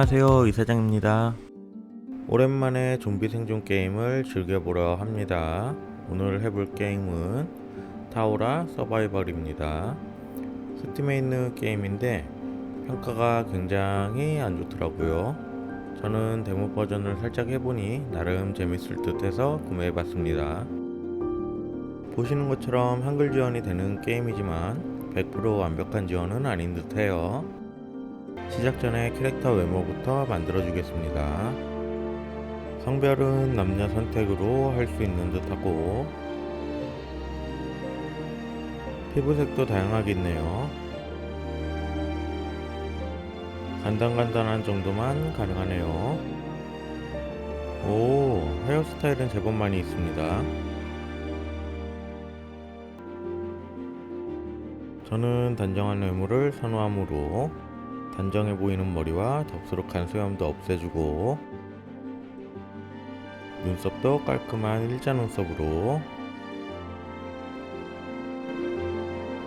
안녕하세요 이사장입니다. 오랜만에 좀비 생존 게임을 즐겨보려 합니다. 오늘 해볼 게임은 타오라 서바이벌입니다. 스팀에 있는 게임인데 평가가 굉장히 안 좋더라고요. 저는 데모 버전을 살짝 해보니 나름 재밌을 듯 해서 구매해봤습니다. 보시는 것처럼 한글 지원이 되는 게임이지만 100% 완벽한 지원은 아닌 듯 해요 시작 전에 캐릭터 외모부터 만들어 주겠습니다. 성별은 남녀 선택으로 할 수 있는 듯 하고 피부색도 다양하게 있네요. 간단간단한 정도만 가능하네요. 오, 헤어스타일은 제법 많이 있습니다. 저는 단정한 외모를 선호하므로 단정해 보이는 머리와 덥수룩한 수염도 없애주고 눈썹도 깔끔한 일자 눈썹으로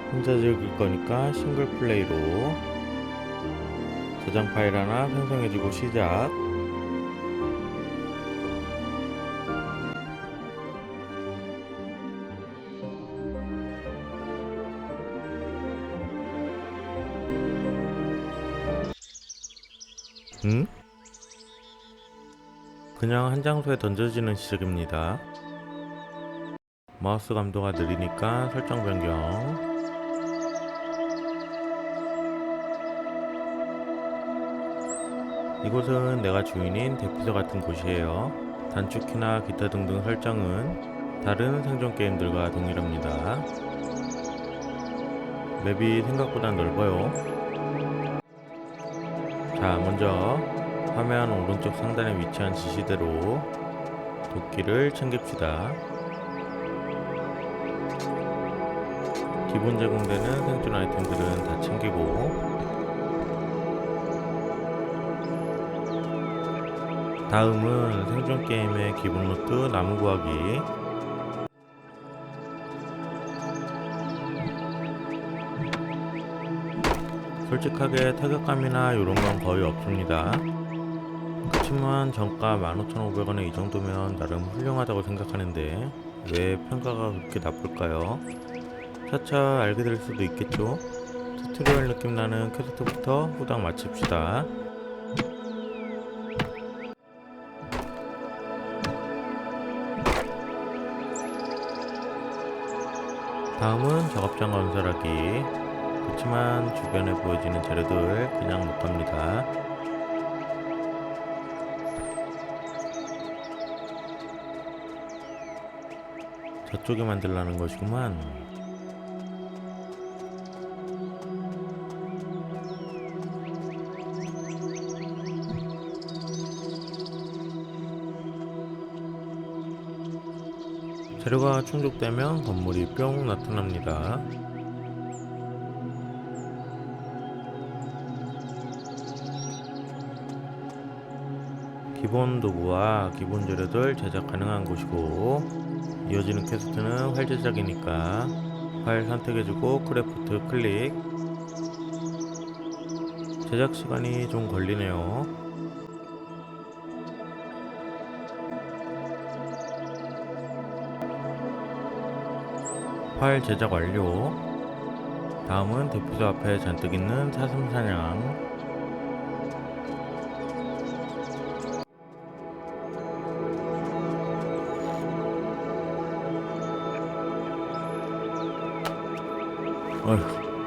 혼자 즐길 거니까 싱글 플레이로 저장 파일 하나 생성해주고 시작 장소에 던져지는 시작입니다. 마우스 감도가 느리니까 설정 변경. 이곳은 내가 주인인 대피소 같은 곳이에요. 단축키나 기타 등등 설정은 다른 생존 게임들과 동일합니다. 맵이 생각보다 넓어요. 자, 먼저 화면 오른쪽 상단에 위치한 지시대로 도끼를 챙깁시다. 기본 제공되는 생존 아이템들은 다 챙기고 다음은 생존 게임의 기본 루트 나무 구하기 솔직하게 타격감이나 이런 건 거의 없습니다. 그렇지만 정가 15,500원에 이 정도면 나름 훌륭하다고 생각하는데 왜 평가가 그렇게 나쁠까요? 차차 알게 될 수도 있겠죠? 튜토리얼 느낌 나는 캐릭터부터 후딱 마칩시다. 다음은 작업장 건설하기. 그렇지만 주변에 보여지는 재료들 그냥 못합니다. 저쪽에 만들라는 것이구만. 재료가 충족되면 건물이 뿅 나타납니다. 기본 도구와 기본 재료들 제작 가능한 곳이고 이어지는 퀘스트는 활 제작이니까 활 선택해주고 크래프트 클릭 제작 시간이 좀 걸리네요. 활 제작 완료. 다음은 대피소 앞에 잔뜩 있는 사슴 사냥.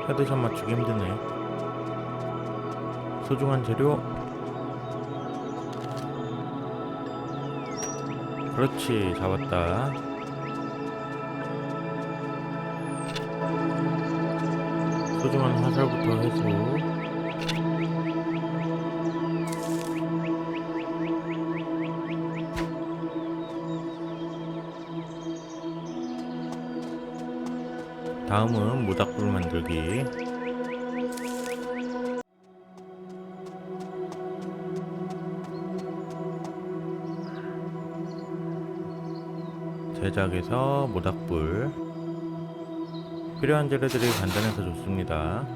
헤드샷 맞추기 힘드네. 소중한 재료. 그렇지, 잡았다. 소중한 화살부터 해서 다음은 모닥불 만들기 제작에서 모닥불 필요한 재료들이 간단해서 좋습니다.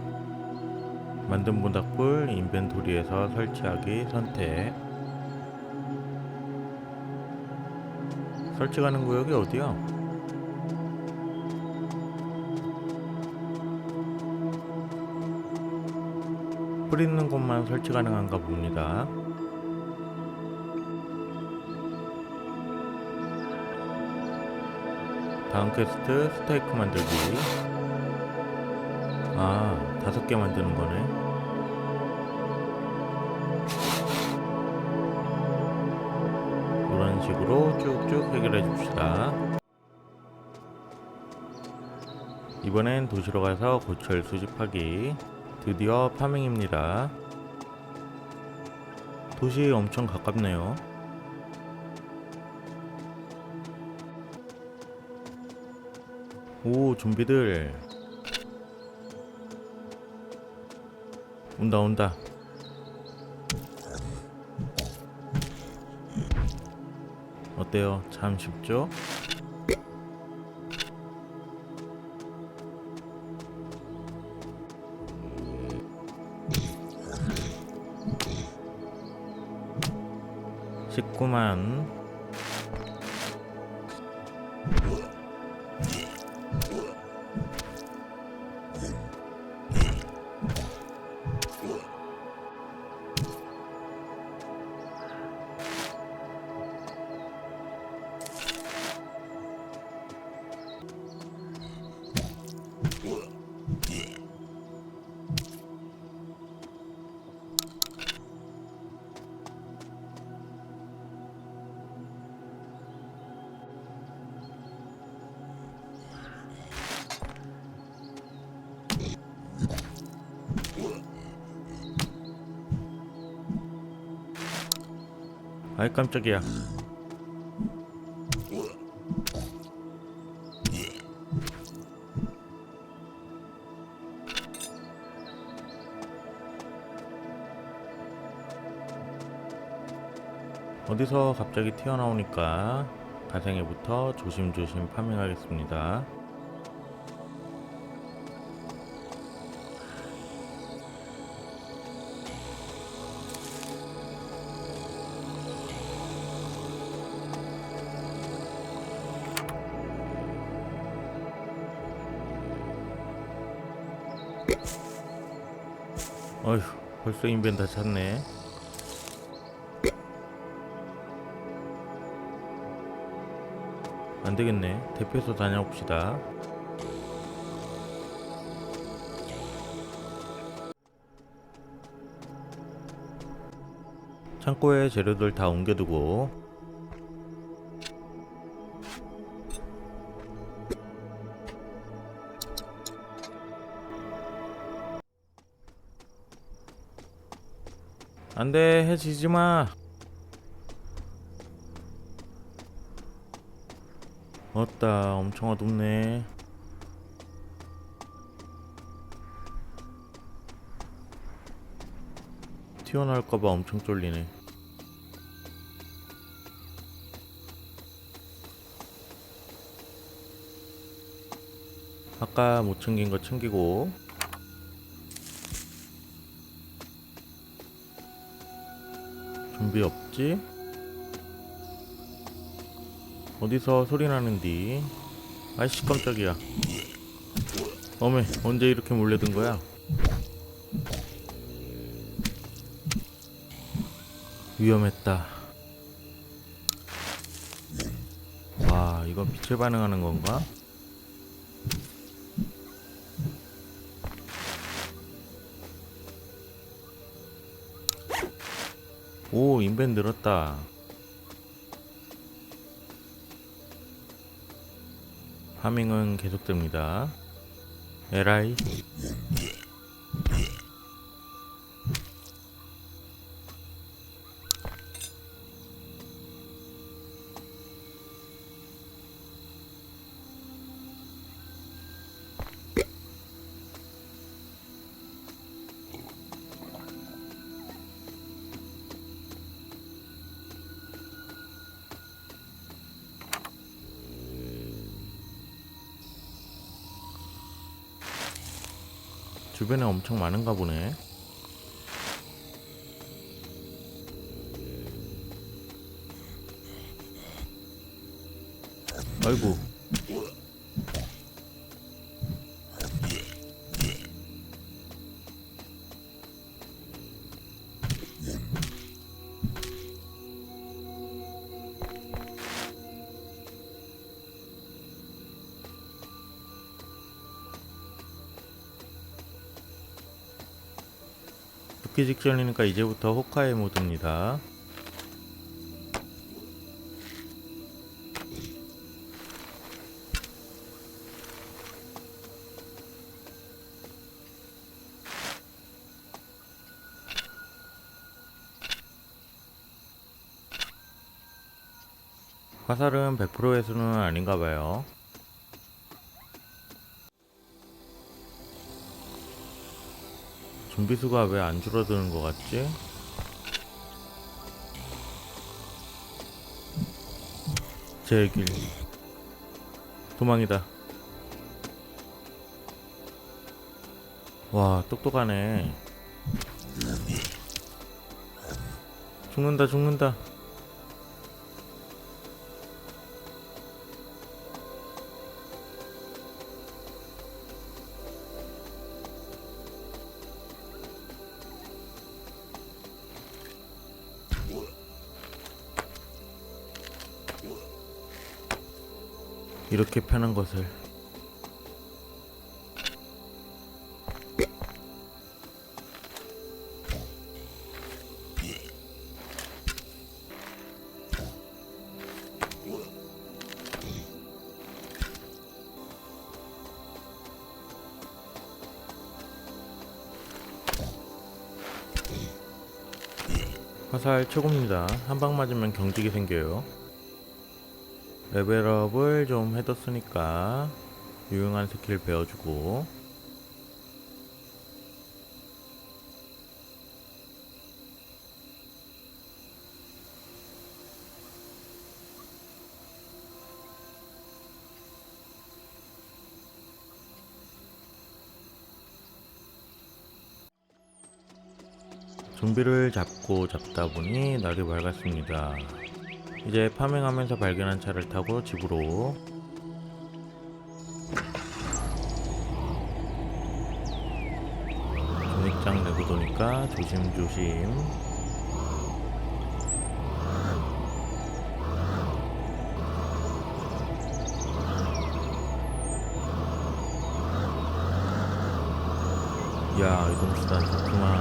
만든 모닥불 인벤토리에서 설치하기 선택 설치 가능 구역이 어디야? 불 있는 곳만 설치 가능한가 봅니다. 다음 퀘스트 스테이크 만들기. 아, 다섯 개 만드는 거네. 이런 식으로 쭉쭉 해결해 줍시다. 이번엔 도시로 가서 고철 수집하기. 드디어 파밍입니다. 도시 엄청 가깝네요. 오, 좀비들. 온다, 온다. 어때요? 참 쉽죠? 십구만 아이 깜짝이야. 어디서 갑자기 튀어나오니까 가생에부터 조심조심 파밍하겠습니다 어휴 벌써 인벤 다 찼네. 안되겠네. 대표소 다녀봅시다. 창고에 재료들 다 옮겨두고 안돼 해지지 마. 어따 엄청 어둡네. 튀어나올까봐 엄청 쫄리네. 아까 못 챙긴 거 챙기고 준비 없지? 어디서 소리 나는디? 아이씨 깜짝이야. 어메 언제 이렇게 몰려든 거야? 위험했다. 와 이거 빛에 반응하는 건가? 오 인벤 늘었다. 파밍은 계속됩니다. 에라이. 주변에 엄청 많은가 보네. 아이고 죽기 직전이니까 이제부터 호카이 모드입니다. 화살은 100%의 수는 아닌가 봐요. 좀비 수가 왜 안 줄어드는 것 같지? 제길 도망이다. 와 똑똑하네. 죽는다 죽는다. 이렇게 편한 것을 화살 최고입니다. 한 방 맞으면 경직이 생겨요. 레벨업을 좀 해뒀으니까 유용한 스킬 배워주고 좀비를 잡고 잡다 보니 날이 밝았습니다. 이제 파밍하면서 발견한 차를 타고 집으로. 전익장 내고 도니까 조심조심. 야 이동수단 좋구만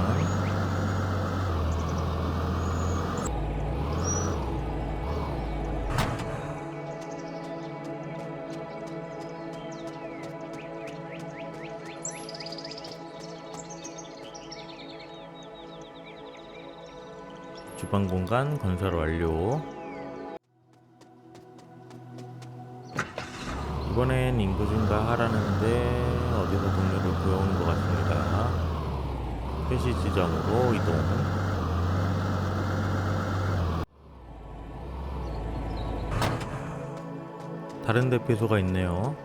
공간 건설 완료. 이번엔 인구 증가하라는데 어디서 동료를 구해오는 것 같습니다. 표시 지점으로 이동. 다른 대피소가 있네요.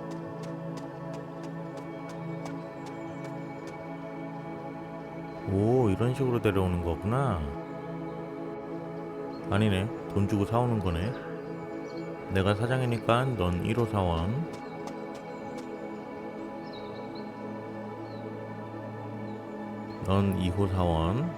오, 이런 식으로 데려오는 거구나. 아니네. 돈 주고 사오는 거네. 내가 사장이니까 넌 1호 사원. 넌 2호 사원.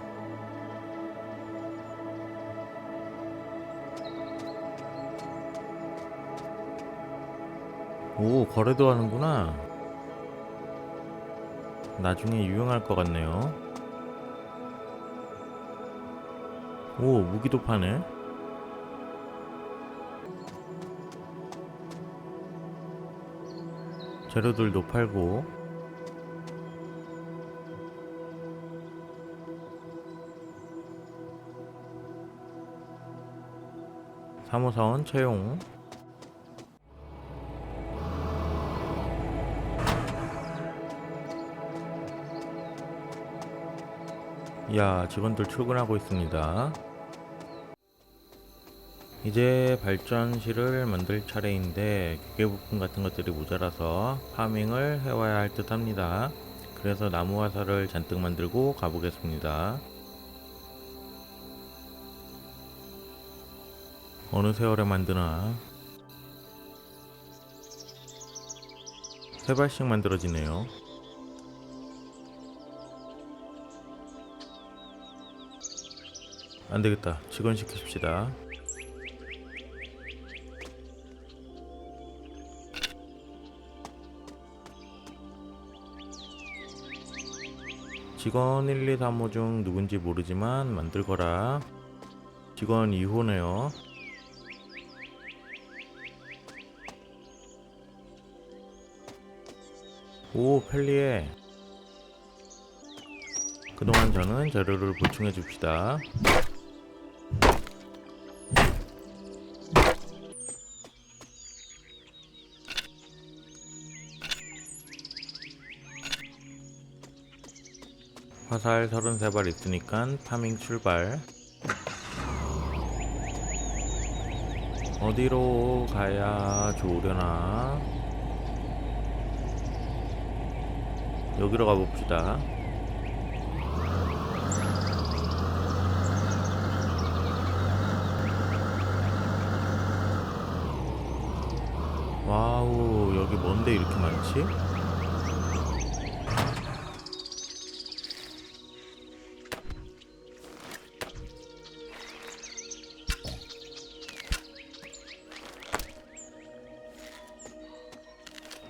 오, 거래도 하는구나. 나중에 유용할 것 같네요. 오, 무기도 파네. 재료들도 팔고. 사무사원 채용. 야, 직원들 출근하고 있습니다. 이제 발전실을 만들 차례인데 기계 부품 같은 것들이 모자라서 파밍을 해와야 할 듯 합니다. 그래서 나무 화살을 잔뜩 만들고 가보겠습니다. 어느 세월에 만드나 세 발씩 만들어지네요. 안 되겠다. 직원 시키십시다. 직원 1, 2, 3, 5중 누군지 모르지만 만들거라. 직원 2호네요. 오, 편리해. 그동안 저는 재료를 보충해 줍시다. 화살 33발 있으니까 파밍 출발. 어디로 가야 좋으려나? 여기로 가봅시다. 와우, 여기 뭔데 이렇게 많지?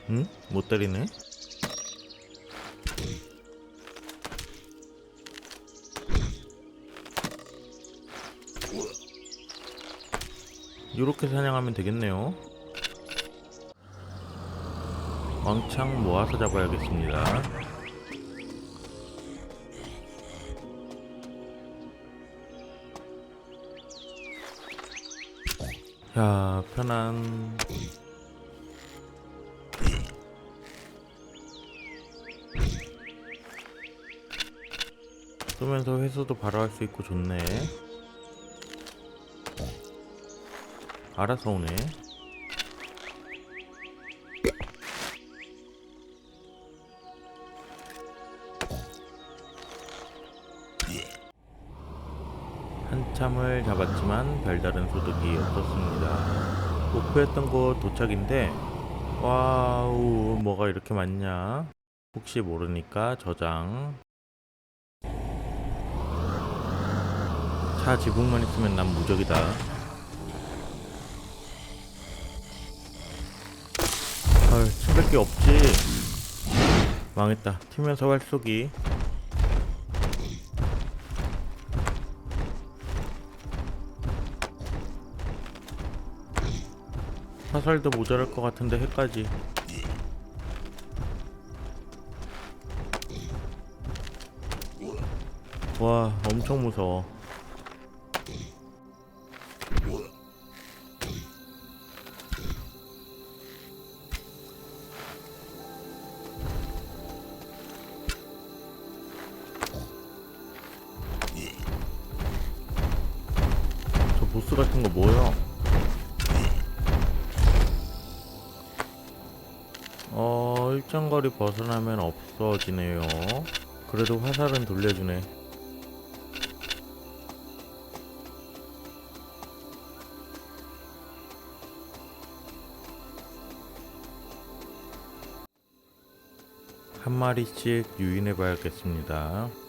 응? 못 때리네? 이렇게 사냥하면 되겠네요. 왕창 모아서 잡아야겠습니다. 야, 편한. 쏘면서 회수도 바로 할 수 있고 좋네. 알아서 오네. 한참을 잡았지만 별다른 소득이 없었습니다. 목표했던 곳 도착인데, 와우, 뭐가 이렇게 많냐? 혹시 모르니까 저장. 차 지붕만 있으면 난 무적이다. 헐, 침뱉게 없지. 망했다. 튀면서 활쏘기. 화살도 모자랄 것 같은데 해까지. 와, 엄청 무서워. 보스 같은 거 뭐야? 어, 일정 거리 벗어나면 없어지네요. 그래도 화살은 돌려주네. 한 마리씩 유인해 봐야겠습니다.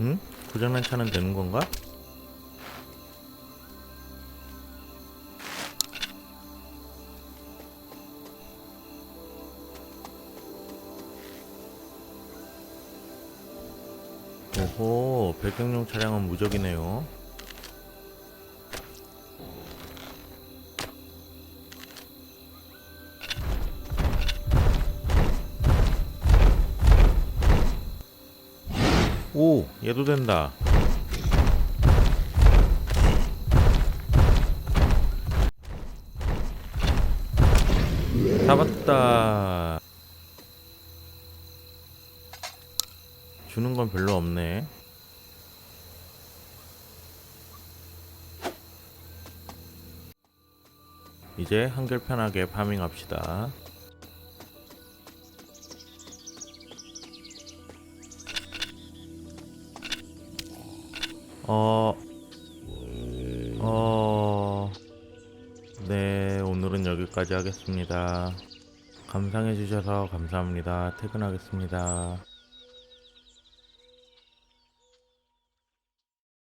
응? 고장난 차는 되는 건가? 오호, 배경용 차량은 무적이네요. 얘도 된다. 잡았다. 주는 건 별로 없네. 이제 한결 편하게 파밍합시다. 어, 어, 네, 오늘은 여기까지 하겠습니다. 감상해주셔서 감사합니다. 퇴근하겠습니다.